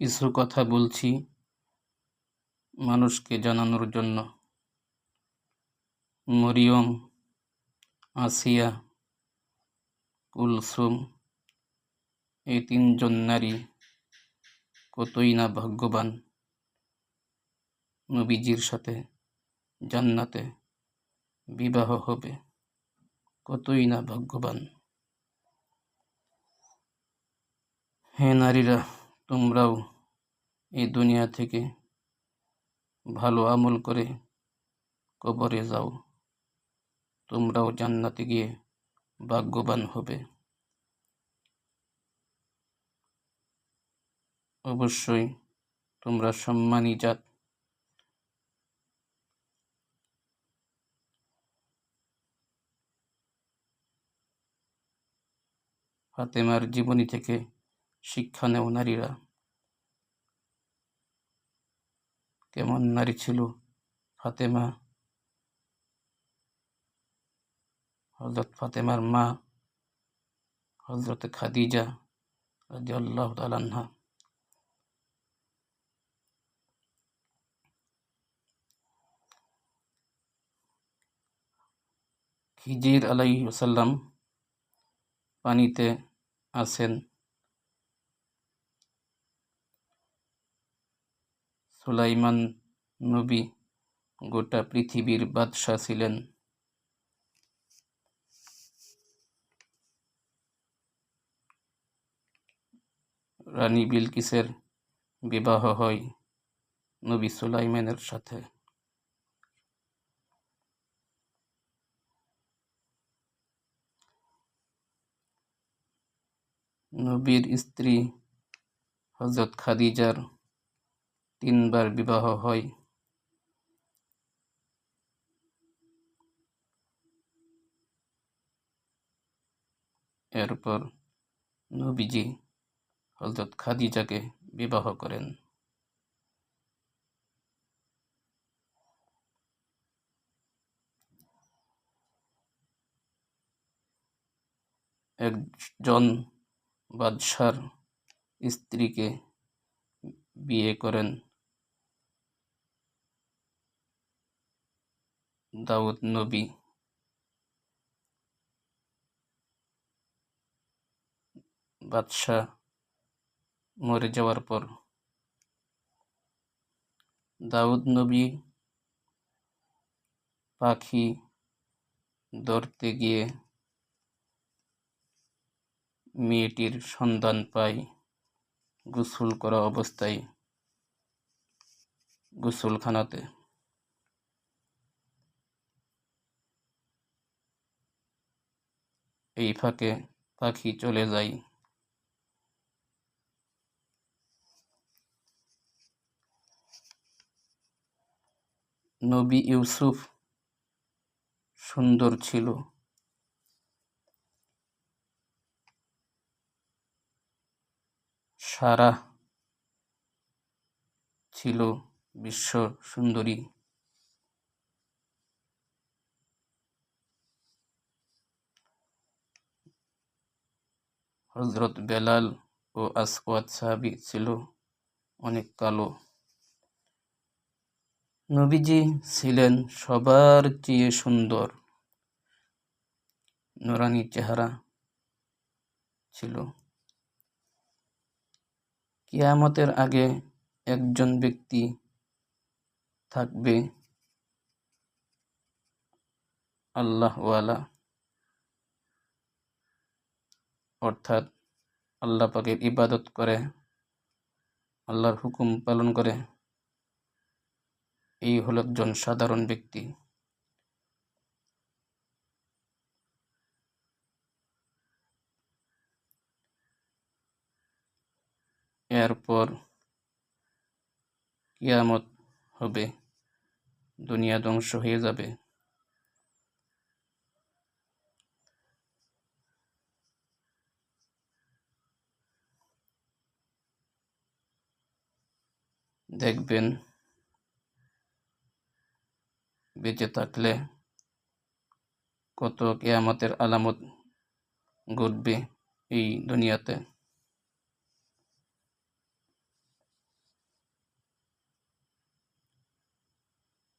কিছু কথা বলছি মানুষকে জানানোর জন্য। মরিয়ম, আসিয়া, কুলসুম, এই তিনজন নারী কতই না ভাগ্যবান নবীজির সাথে জান্নাতে বিবাহ হবে, কতই না ভাগ্যবান। হে নারীরা তোমরাও এই দুনিয়া থেকে ভালো আমল করে কবরে যাও। তোমরাও জান্নাতে গিয়ে ভাগ্যবান হবে। অবশ্যই তোমরা সম্মানী জাত। ফাতেমার জীবনী থেকে শিক্ষা নেও নারীরা। কেমন নারী ছিল ফাতেমা? হজরত ফাতেমার মা হজরত খাদিজা রাজি আল্লাহ তালান্হা খিজির আলাইসাল্লাম পানিতে আছেন। সুলাইমান নবী গোটা পৃথিবীর বাদশাহ ছিলেন। রানী বিলকিসের বিবাহ হয় নবী সুলাইমানের সাথে। নবীর স্ত্রী হজরত খাদিজার তিনবার বিবাহ হয়। এরপর নবীজি হজরত খাদিজাকে বিবাহ করেন। একজন বাদশার স্ত্রীকে বিয়ে করেন। দাউদ নবী। বাদশাহ মরে যাওয়ার পর দাউদ নবী পাখি ধরতে গিয়ে মেয়েটির সন্ধান পায়। গোসল করা অবস্থায় গোসলখানাতে। এই ফাঁকে পাখি চলে যায়। নবী ইউসুফ সুন্দর ছিল। সারা ছিল বিশ্ব সুন্দরী। হজরত বেলাল ও আসওয়াদ সাহাবি ছিল অনেক কালো। নবীজি ছিলেন সবার চেয়ে সুন্দর। নোরানি চেহারা ছিল। কিয়ামতের আগে একজন ব্যক্তি থাকবে। আল্লাহওয়ালা অর্থাৎ আল্লাহ পাকের ইবাদত করে, আল্লাহর হুকুম পালন করে। এই হল একজন সাধারণ ব্যক্তি। এরপর কিয়ামত হবে, দুনিয়া ধ্বংস হয়ে যাবে। দেখবেন বেঁচে থাকলে কত কেয়ামতের আলামত ঘটবে এই দুনিয়াতে।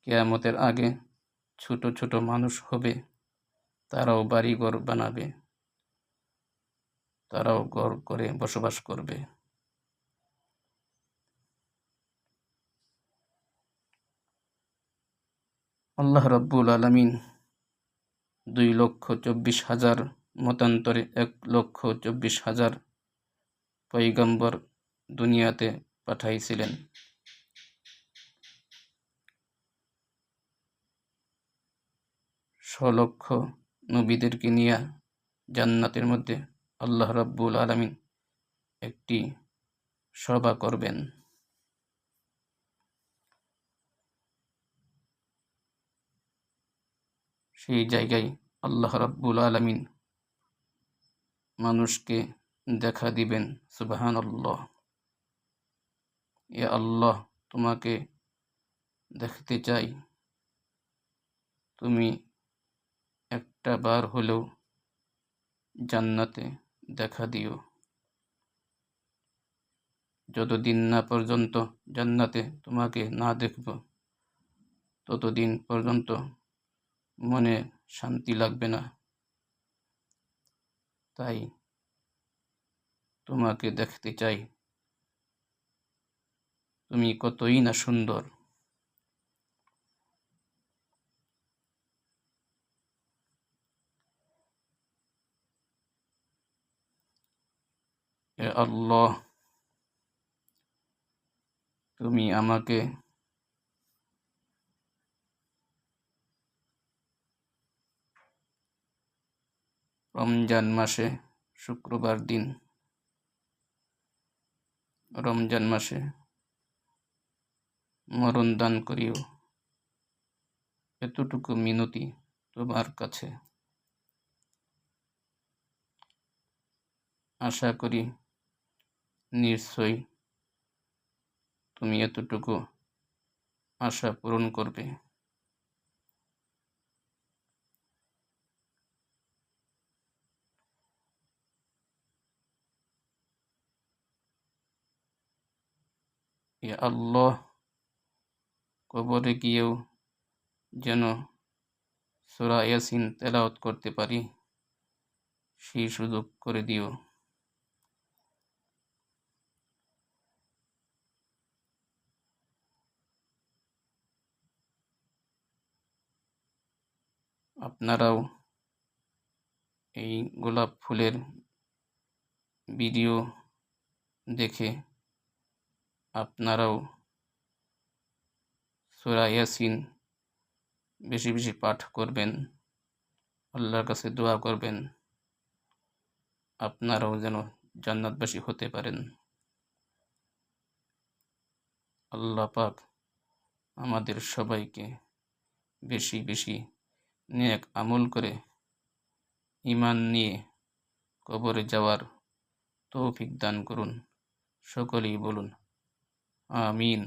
কেয়ামতের আগে ছোট ছোট মানুষ হবে, তারাও বাড়িঘর বানাবে, তারাও ঘর করে বসবাস করবে। আল্লাহ রব্বুল আলমিন দুই লক্ষ চব্বিশ হাজার মতান্তরে এক লক্ষ চব্বিশ হাজার পৈগম্বর দুনিয়াতে পাঠাইছিলেন। লক্ষ নবীদেরকে নিয়ে জান্নাতের মধ্যে আল্লাহ রাব্বুল আলমিন একটি সভা করবেন। সেই জায়গায় আল্লাহ রাব্বুল আলমিন মানুষকে দেখা দিবেন সুবাহান আল্লাহ এ আল্লাহ, তোমাকে দেখতে চাই। তুমি একটা বার হলেও জান্নাতে দেখা দিও। যতদিন না পর্যন্ত জান্নাতে তোমাকে না দেখব, ততদিন পর্যন্ত মনে শান্তি লাগবে না। তাই তোমাকে দেখতে চাই। তুমি কতই না সুন্দর। আল্লাহ, তুমি আমাকে রমজান মাসে শুক্রবার দিন, রমজান মাসে মরণ দান করিও। এতটুকু মিনতি তোমার কাছে। আশা করি নিশ্চয়ই তুমি এতটুকু আশা পূরণ করবে। আল্লাহ, কবরে গিয়েও যেন সুরা ইয়াসিন তেলাওত করতে পারি, সেই সুযোগ করে দিও। আপনারাও এই গোলাপ ফুলের ভিডিও দেখে আপনারাও সুরা ইয়াসিন বেশি বেশি পাঠ করবেন, আল্লাহর কাছে দোয়া করবেন, আপনারাও যেন জান্নাতবাসী হতে পারেন। আল্লাহ পাক আমাদের সবাইকে বেশি বেশি নেক আমল করে ইমান নিয়ে কবরে যাওয়ার তৌফিক দান করুন। সকলেই বলুন আমিন।